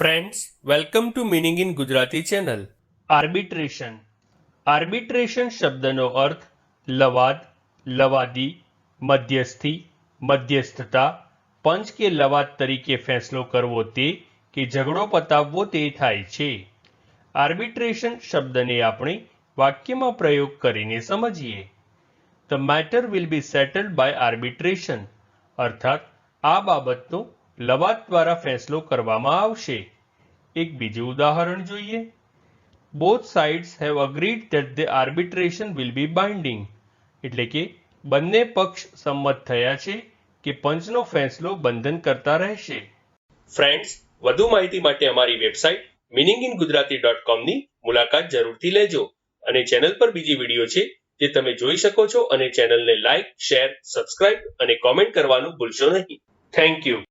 Friends welcome to meaning in Gujarati channel arbitration arbitration શબ્દનો અર્થ લવાદ લવાદી મધ્યસ્થી મધ્યસ્થતા પંચ કે લવાદ તરીકે ફેંસલો કરવો તે કે ઝઘડો પતાવવો તે થાય છે આર્બિટ્રેશન શબ્દને આપણે વાક્યમાં પ્રયોગ કરીને સમજીએ the matter will be settled by arbitration અર્થાત આ બાબતનો લવાદ દ્વારા ફેંસલો કરવામાં આવશે. એક બીજું ઉદાહરણ જોઈએ. Both sides have agreed that the arbitration will be binding એટલે કે બંને પક્ષ સંમત થયા છે કે પંચનો ફેંસલો બંધન કરતા રહેશે. ફ્રેન્ડ્સ વધુ માહિતી માટે અમારી website meaning in Gujarati dot કોમની મુલાકાત જરૂરથી લેજો અને ચેનલ પર બીજી વીડિયો છે જે તમે જોઈ શકો છો અને ચેનલને લાઇક, શેર, સબસ્ક્રાઇબ અને કોમેન્ટ કરવાનું ભૂલશો નહીં. Thank you